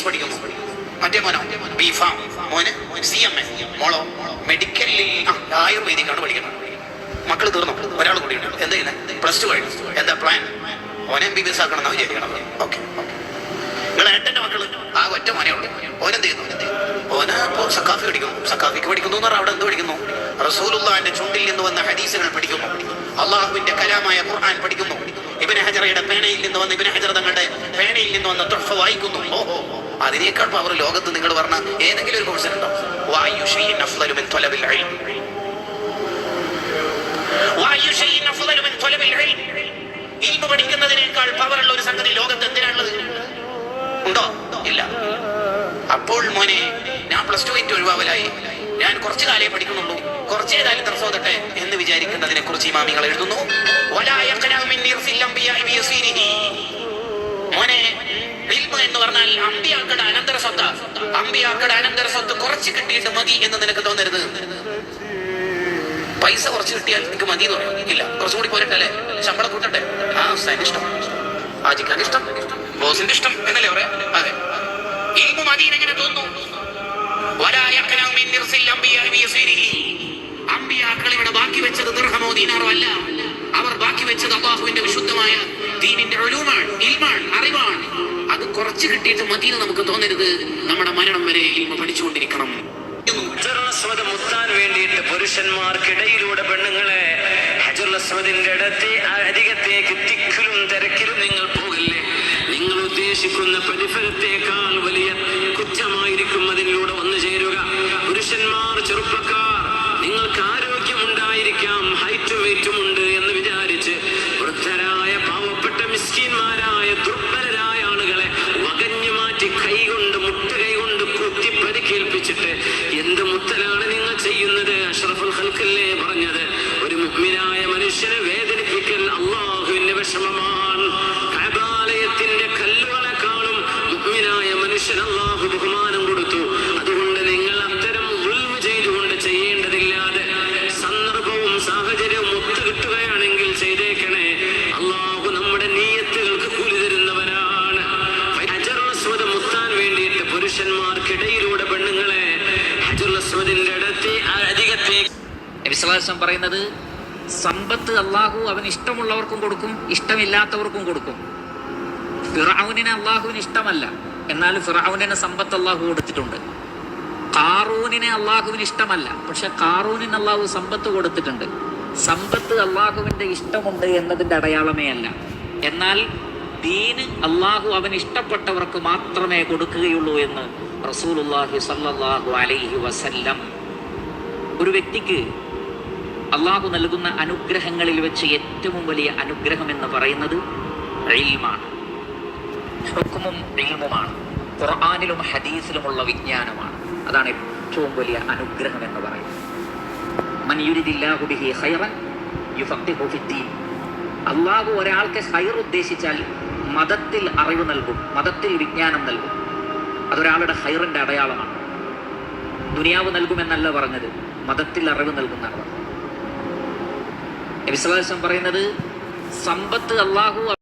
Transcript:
S പഠിക്കുന്നു. മറ്റേ മോനോ? ബി ഫാം മോന് സി എം എ മോളോ? മെഡിക്കലിൽ ആയുർവേദിക്കാണ് പഠിക്കുന്നത്. മക്കൾ തീർന്നു. ഒരാൾ കൂടിയുണ്ട് എന്താ ചെയ്യുന്നത് പ്ലസ് ടു കഴിഞ്ഞു എന്താ പ്ലാൻ ഓനെ എം ബി ബി എസ് ആക്കണം എന്നാ വിചാരിക്കണം ഓക്കെ നിങ്ങൾ ഏട്ടന്റെ മക്കൾ ആ ഒറ്റ മോനെ ഉള്ളൂ. ഓനെന്ത് ചെയ്യുന്നു? ഓന ഇപ്പോ സക്കാഫി പഠിക്കുന്നു. സക്കാഫിക്ക് പഠിക്കുന്നു എന്ന് പറഞ്ഞാൽ അവിടെ എന്ത് പഠിക്കുന്നു? റസൂലുള്ളാന്റെ ചുണ്ടിൽ നിന്ന് വന്ന ഹദീസുകൾ പഠിക്കുന്നു. അള്ളാഹുവിന്റെ കലാമായ ഖുർആൻ പഠിക്കുന്നു. ഇബിന് ഹജറയുടെ പേനയിൽ നിന്ന് വന്ന ഇബിന് ഹജർ തങ്ങളുടെ പേനയിൽ നിന്ന് വന്ന തുഹഫ വായിക്കുന്നു. ഓഹോ. അതിനേക്കാൾ പവർ ലോകത്ത് നിങ്ങൾ പറഞ്ഞ ഏതെങ്കിലും ഒരു കോഴ്സ് ഉണ്ടോ? ഇൽമ പഠിക്കുന്നതിനേക്കാൾ പവറുള്ള ഒരു സംഗതി ലോകത്ത് എന്തിനാണുള്ളത്? ഉണ്ടോ? ഇല്ല. അപ്പോൾ മോനെ ഞാൻ പ്ലസ് ടു കഴിഞ്ഞ് ഒഴിവാവലായി. ഞാൻ കുറച്ചു കാലേ പഠിക്കുന്നുള്ളൂ. കുറച്ചേ കാലം തർസോതട്ടെ എന്ന് വിചാരിക്കുന്നതിനെ കുറിച്ച് ഇമാമികൾ എഴുതുന്നു. മോനെ ഇൽമ എന്ന് പറഞ്ഞാൽ അമ്പിയാക്കളുടെ അനന്തര സ്വത്ത്. അമ്പിയാക്കളുടെ അനന്തര സ്വത്ത് കുറച്ച് കിട്ടിയിട്ട് മതി എന്ന് നിനക്ക് തോന്നരുത്. പൈസ കുറച്ച് കിട്ടിയാൽ നിനക്ക് മതി എന്ന് പറയും. ഇല്ല കുറച്ചുകൂടി പോരട്ടെ അല്ലേ? ശമ്പളം കൂട്ടട്ടെ? ആ ഉസ്താദിന്റെ ഇഷ്ടം. ഇഷ്ടം. ബോസിന്റെ ഇഷ്ടം എന്നല്ലേ പറയാ? അതെ. ഇൽമ മതി എങ്ങനെ തോന്നുന്നു? ഇവിടെ ബാക്കി വെച്ചത് ദീർഘമോ ദീനാറോ അല്ല. അവർ ബാക്കി വെച്ചത് അള്ളാഹുവിന്റെ വിശുദ്ധമായ ദീനിന്റെ ഒഴിവുമാണ് ഇൽമാണ് അറിവാണ്. അത് കുറച്ച് കിട്ടിയിട്ട് മതി എന്ന് നമുക്ക് തോന്നരുത്. നമ്മുടെ മരണം വരെ ഇൽമ പഠിച്ചുകൊണ്ടിരിക്കണം. മുത്താൻ വേണ്ടിയിട്ട് പുരുഷന്മാർക്കിടയിലൂടെ പെണ്ണുങ്ങളെ അധികത്തേക്ക് തിക്കിലും തിരക്കിലും നിങ്ങൾ പോകില്ലേ? നിങ്ങൾ ഉദ്ദേശിക്കുന്ന പ്രതിഫലത്തേക്കാൾ എന്ത് മുത്തലാണ് നിങ്ങൾ ചെയ്യുന്നത്? അഷ്റഫുൽ ഖൽക്കല്ലേ പറഞ്ഞത്. ഒരു മുഗ്മിനായ മനുഷ്യനെ വേദനിപ്പിക്കൽ അള്ളാഹുവിന്റെ വിഷമമാണ്. കഅബാലയത്തിന്റെ കല്ലുകളെക്കാളും മുഗ്മിനായ മനുഷ്യൻ അള്ളാഹു ബഹുമാനം കൊടുത്തു. അതുകൊണ്ട് നിങ്ങൾ അത്തരം ഉൾവ് ചെയ്തുകൊണ്ട് ചെയ്യേണ്ടതില്ലാതെ സന്ദർഭവും സാഹചര്യവും ഒത്തു കിട്ടുകയാണെങ്കിൽ ചെയ്തേക്കണേ. അള്ളാഹു നമ്മുടെ നീയത്തുകൾക്ക് കൂലി തരുന്നവനാണ്. ഹജറുൽ അസ്വദ് മുത്താൻ വേണ്ടിയിട്ട് പുരുഷന്മാർക്കിടയിലൂടെ പെണ്ണുങ്ങളെ പറയുന്നത് സമ്പത്ത് അള്ളാഹു അവന് ഇഷ്ടമുള്ളവർക്കും കൊടുക്കും ഇഷ്ടമില്ലാത്തവർക്കും കൊടുക്കും. ഫിറാവുനെ അള്ളാഹുവിന് ഇഷ്ടമല്ല. എന്നാൽ ഫിറാവുനെ സമ്പത്ത് അള്ളാഹു കൊടുത്തിട്ടുണ്ട്. കാറൂനിനെ അള്ളാഹുവിന് ഇഷ്ടമല്ല. പക്ഷെ കാറൂനിന് അള്ളാഹു സമ്പത്ത് കൊടുത്തിട്ടുണ്ട്. സമ്പത്ത് അള്ളാഹുവിന്റെ ഇഷ്ടമുണ്ട് എന്നതിന്റെ അടയാളമേ അല്ല. എന്നാൽ ദീന് അള്ളാഹു അവൻ ഇഷ്ടപ്പെട്ടവർക്ക് മാത്രമേ കൊടുക്കുകയുള്ളൂ എന്ന് റസൂലുള്ളാഹി സല്ലാഹു അലൈഹി വസല്ലം ഒരു വ്യക്തിക്ക് അള്ളാഹു നൽകുന്ന അനുഗ്രഹങ്ങളിൽ വെച്ച് ഏറ്റവും വലിയ അനുഗ്രഹം എന്ന് പറയുന്നത് ഖുർആാനിലും ഹദീസിലുമുള്ള വിജ്ഞാനമാണ്. അതാണ് ഏറ്റവും വലിയ അനുഗ്രഹം എന്ന് പറയുന്നത്. അള്ളാഹു ഒരാൾക്ക് ഹൈർ ഉദ്ദേശിച്ചാൽ മതത്തിൽ അറിവ് നൽകും മതത്തിൽ വിജ്ഞാനം നൽകും. അതൊരാളുടെ ഹൈറിന്റെ അടയാളമാണ്. ദുനിയാവ് നൽകുമെന്നല്ല പറഞ്ഞത് മതത്തിൽ അറിവ് നൽകുന്നതാണ്. പറഞ്ഞത് നബി സ്വല്ലല്ലാഹു അലൈഹി വസല്ലം പറയുന്നത് സമ്പത്ത് അള്ളാഹു